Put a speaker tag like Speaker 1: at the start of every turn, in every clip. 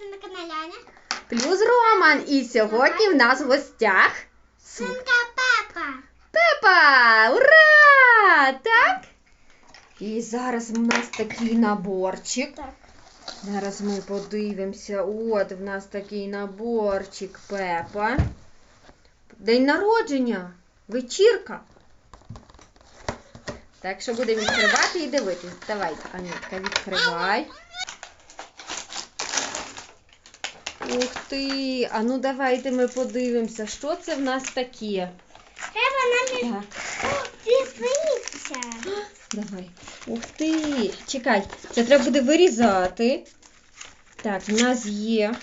Speaker 1: на каналі Аня.
Speaker 2: Плюс Роман. І сьогодні в нас в гостях
Speaker 1: Свинка Пепа.
Speaker 2: Пепа! Ура! Так? І зараз в нас такий наборчик.
Speaker 1: Так.
Speaker 2: Зараз ми подивимося. От в нас такий наборчик Пепа. День народження. Вечірка. Так що будемо відкривати і дивитись. Давай, Анютка, відкривай. Ух ти! А ну давайте ми подивимося, що це в нас таке.
Speaker 1: Треба нам дивитися.
Speaker 2: Давай. Ух ти! Чекай, це треба буде вирізати. Так, в нас є.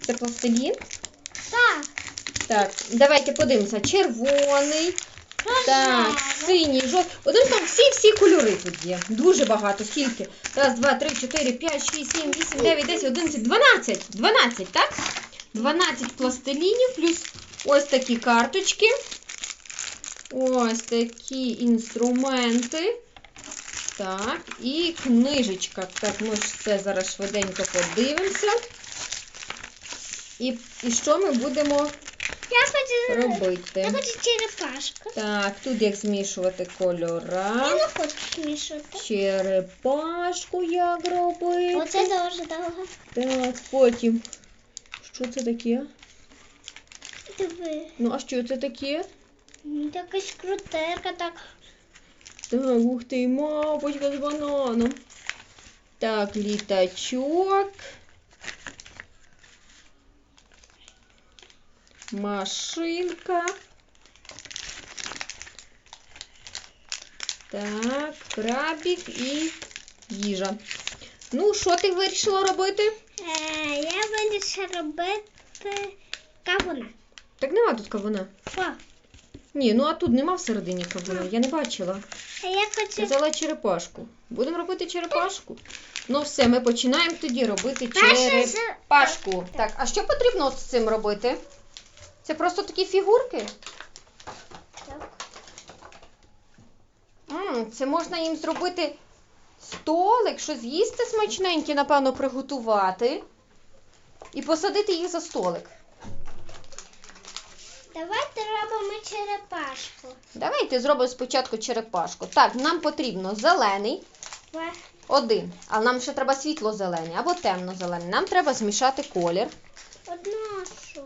Speaker 2: Це пластилін.
Speaker 1: Так.
Speaker 2: Так, давайте подивимося. Червоний, так, синій, жовтий. Один там всі-всі кольори тут є. Дуже багато. Скільки? Раз, два, три, чотири, п'ять, шість, сім, вісім, дев'ять, десять, одинадцять, дванадцять. Дванадцять, так? Дванадцять пластилінів, плюс ось такі карточки. Ось такі інструменти. Так, і книжечка. Так, ми ж це зараз швиденько подивимося. І, і що ми будемо
Speaker 1: Я хочу,
Speaker 2: робити?
Speaker 1: я хочу черепашку.
Speaker 2: Так, тут як змішувати
Speaker 1: Я
Speaker 2: кольора.
Speaker 1: не хочу смішати.
Speaker 2: Черепашку як робити.
Speaker 1: Оце дуже довго.
Speaker 2: Так, потім. Що це таке?
Speaker 1: Диви.
Speaker 2: Ну, а що це таке?
Speaker 1: Ну, Якась крутерка так.
Speaker 2: Так, ух ти, мапочка з бананом. Так, літачок. Машинка. Так, крабик і їжа. Ну, що ти вирішила робити?
Speaker 1: Е, я вирішила робити кавуна.
Speaker 2: Так нема тут кавуна.
Speaker 1: О,
Speaker 2: Ні, ну а тут нема всередині кавуна. Я не бачила.
Speaker 1: а я хочу
Speaker 2: Взяла черепашку. Будемо робити черепашку. Ну все, ми починаємо тоді робити
Speaker 1: Перше з-
Speaker 2: черепашку. Так, а що потрібно з цим робити? Це просто такі фігурки?
Speaker 1: Так.
Speaker 2: м це можна їм зробити столик, щось з'їсти смачненьке, напевно, приготувати. І посадити їх за столик.
Speaker 1: Давайте робимо черепашку.
Speaker 2: Давайте зробимо спочатку черепашку. Так, нам потрібно зелений.
Speaker 1: Ва-
Speaker 2: Один. А нам ще треба світло-зелений або темно-зелений. Нам треба змішати колір.
Speaker 1: Одну що?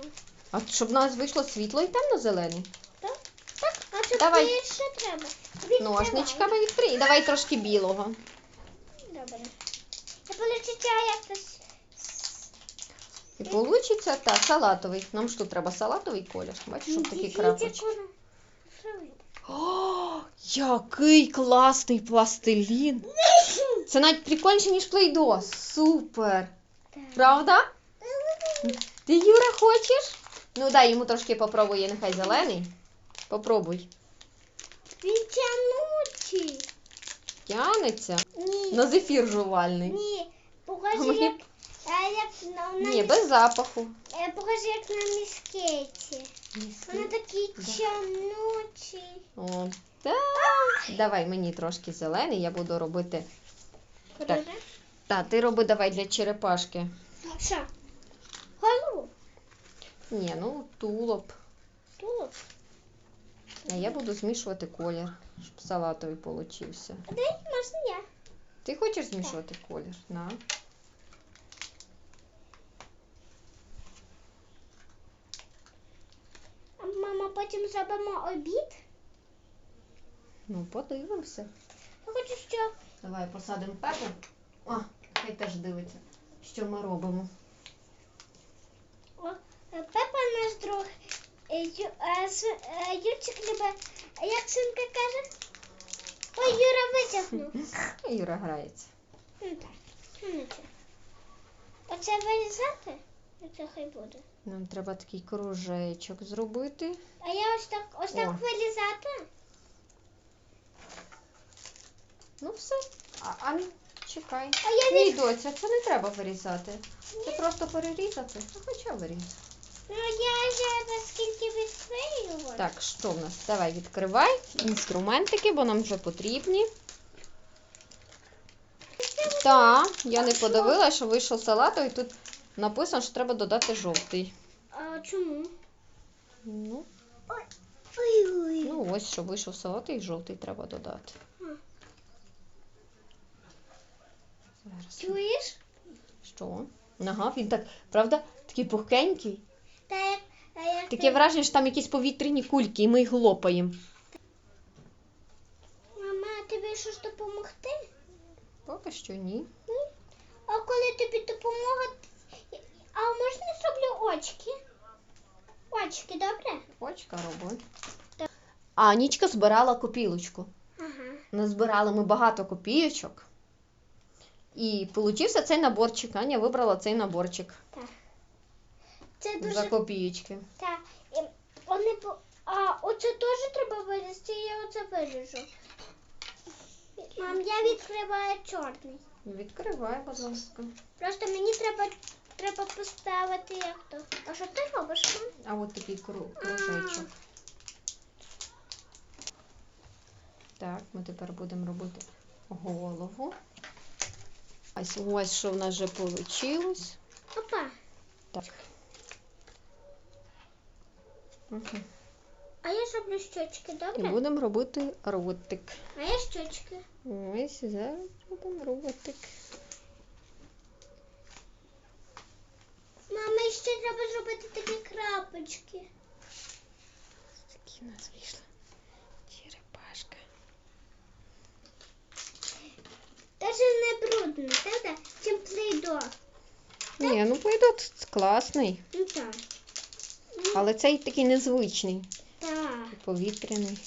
Speaker 2: А щоб у нас вийшло світло і темно-зелений.
Speaker 1: Так? Так, а що
Speaker 2: Давай.
Speaker 1: більше треба? Відкривай.
Speaker 2: Ножничками відкрий. Давай трошки білого.
Speaker 1: Добре. Це получиться якось.
Speaker 2: І получиться так, салатовий. Нам що треба салатовий колір. Бачиш, щоб такі крапочки. О, який класний пластилін. Це навіть прикольніше, ніж плейдо. Супер. Правда? Ти, Юра, хочеш? Ну дай йому трошки попробує, нехай зелений. Попробуй.
Speaker 1: Він тянучий.
Speaker 2: Тянеться.
Speaker 1: Ні.
Speaker 2: На зефір жувальний.
Speaker 1: Ні. Покажи,
Speaker 2: мені-
Speaker 1: як, е, як на, на
Speaker 2: Ні,
Speaker 1: міс-
Speaker 2: без запаху.
Speaker 1: е, покажи, як на міскеті. Вона такий тянучий.
Speaker 2: О, так. Давай мені трошки зелений, я буду робити.
Speaker 1: Покажи.
Speaker 2: Та, ти роби давай для черепашки.
Speaker 1: Що?
Speaker 2: Ні, ну тулуб.
Speaker 1: Тулуб?
Speaker 2: А я буду змішувати колір, щоб салатовий получився.
Speaker 1: А дай можна я.
Speaker 2: Ти хочеш змішувати колір? На.
Speaker 1: А мама, потім зробимо обід.
Speaker 2: Ну, подивимося.
Speaker 1: Я хочу, що
Speaker 2: Давай посадимо пепу. О, хай теж дивиться, що ми робимо.
Speaker 1: Пепа наш друг. Е, е, е, Юрчик любить. А як синка каже? Ой, Юра витягнув.
Speaker 2: Юра грається.
Speaker 1: Ну так. Ну. Оце вирізати? Оце хай буде.
Speaker 2: Нам треба такий кружечок зробити.
Speaker 1: А я ось так ось так вирізати?
Speaker 2: Ну все. А, а ну, чекай.
Speaker 1: А я
Speaker 2: Ні,
Speaker 1: від...
Speaker 2: доця, це не треба вирізати. Це просто перерізати. А хоча вирізати.
Speaker 1: Ну я вже скільки відкрию.
Speaker 2: Так, що в нас? Давай відкривай інструментики, бо нам вже потрібні. Так, я не подивилася, що вийшов салатовий. Тут написано, що треба додати жовтий.
Speaker 1: А чому?
Speaker 2: Ну,
Speaker 1: Ой-ой.
Speaker 2: ну ось, щоб вийшов салатий, жовтий треба додати. Зараз.
Speaker 1: Чуєш?
Speaker 2: Що? Ага, він так, правда, такий пухкенький.
Speaker 1: А
Speaker 2: Таке враження, що там якісь повітряні кульки, і ми їх лопаємо.
Speaker 1: Мама, тобі щось допомогти?
Speaker 2: Поки що ні.
Speaker 1: А коли тобі допомога, а можна я зроблю очки? Очки, добре?
Speaker 2: Очка роби. А Нічка збирала копілочку.
Speaker 1: Ага.
Speaker 2: Назбирали ми багато копійочок. І получився цей наборчик. Аня вибрала цей наборчик
Speaker 1: Це дуже
Speaker 2: за копійочки.
Speaker 1: Так, і вони. А оце теж треба вирізати, я оце виріжу. Мам, я відкриваю чорний.
Speaker 2: Відкривай, будь ласка.
Speaker 1: Просто мені треба, треба поставити як то. А що ти робиш, мам?
Speaker 2: А от такий кру- кружечок. Так, ми тепер будемо робити голову. Ось, ось що в нас вже вийшло.
Speaker 1: Опа,
Speaker 2: Так.
Speaker 1: А я зроблю щочки,
Speaker 2: І
Speaker 1: добре?
Speaker 2: будемо робити ротик.
Speaker 1: А я щочки.
Speaker 2: Ось зараз робимо ротик.
Speaker 1: Мама, і ще треба зробити такі крапочки.
Speaker 2: Такі у нас вийшла черепашка.
Speaker 1: Даже не брудно, правда? Чим плейдо.
Speaker 2: Ні, ну пойдет класний.
Speaker 1: Ну так.
Speaker 2: Але цей такий незвичний,
Speaker 1: Так,
Speaker 2: повітряний.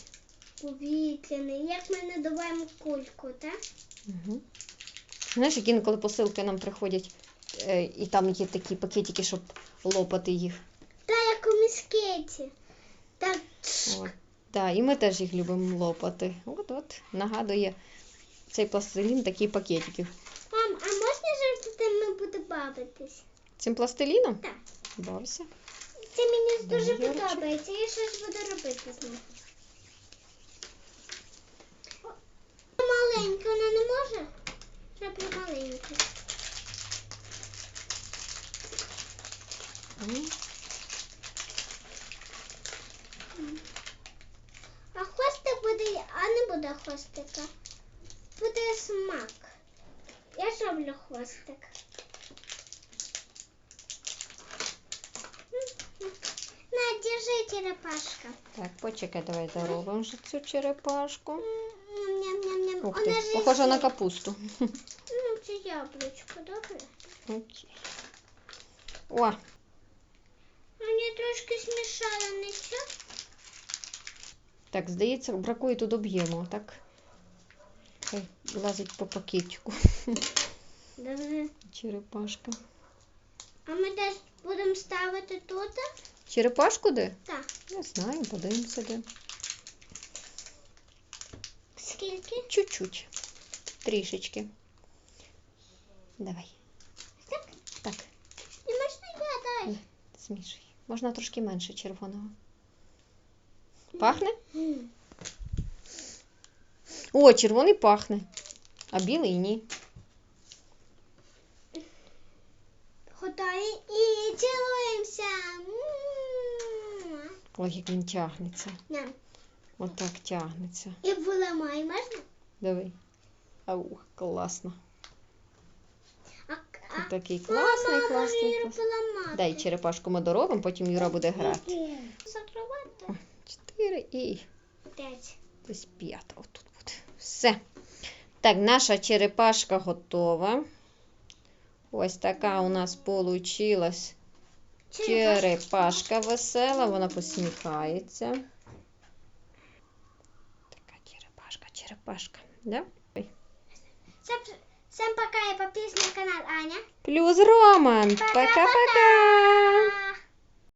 Speaker 1: повітряний. Як ми надуваємо кульку, так?
Speaker 2: Угу. Знаєш, які інколи посилки нам приходять, е, і там є такі пакетики, щоб лопати їх.
Speaker 1: Та як у міскеті. Так.
Speaker 2: От. Да, і ми теж їх любимо лопати. От от нагадує цей пластилін такі пакетики.
Speaker 1: Мам, а можна жартити, ми будемо бавитись?
Speaker 2: Цим пластиліном?
Speaker 1: Так.
Speaker 2: Бався.
Speaker 1: Це мені дуже подобається. Я щось буду робити з ним. Маленька, вона не може? Зроблю маленьку.
Speaker 2: М.
Speaker 1: А хвостик буде, а не буде хвостика. Буде смак. Я зроблю хвостик. На, держи черепашка.
Speaker 2: Так, почекай, давай доробимо вже цю черепашку. Ух ти, похоже на капусту.
Speaker 1: Ну, це яблучко, добре?
Speaker 2: Окей. О,
Speaker 1: Мені трошки смішала, не що?
Speaker 2: так, здається, бракує тут об'єму, так? Хай лазить по пакетику.
Speaker 1: Добре.
Speaker 2: Черепашка.
Speaker 1: А ми теж будемо ставити тут?
Speaker 2: Черепашку де?
Speaker 1: Так.
Speaker 2: Не знаю, подивимося де.
Speaker 1: Скільки?
Speaker 2: Чуть-чуть. Трішечки. Давай.
Speaker 1: Так.
Speaker 2: Так,
Speaker 1: І можна я дай.
Speaker 2: змішуй. Можна трошки менше червоного. Пахне? О, червоний пахне. А білий ні.
Speaker 1: Готові і цілуємося.
Speaker 2: Як він тягнеться.
Speaker 1: Ням.
Speaker 2: Отак тягнеться.
Speaker 1: І виламай, можна?
Speaker 2: Диви. Ау, класно.
Speaker 1: А, а...
Speaker 2: Такий класний,
Speaker 1: Мама,
Speaker 2: класний.
Speaker 1: може,
Speaker 2: класний.
Speaker 1: поламати.
Speaker 2: Дай черепашку ми доробимо, потім Юра буде грати.
Speaker 1: Закривати.
Speaker 2: Чотири і
Speaker 1: П'ять.
Speaker 2: десь п'ята отут буде. Все. Так, наша черепашка готова. Ось така у нас получилась черепашка весела, вона посміхається. Така черепашка, черепашка. Да?
Speaker 1: Всем, всем пока и подписывайтесь на канал Аня.
Speaker 2: Плюс Роман.
Speaker 1: Пока-пока.
Speaker 2: Пока-пока.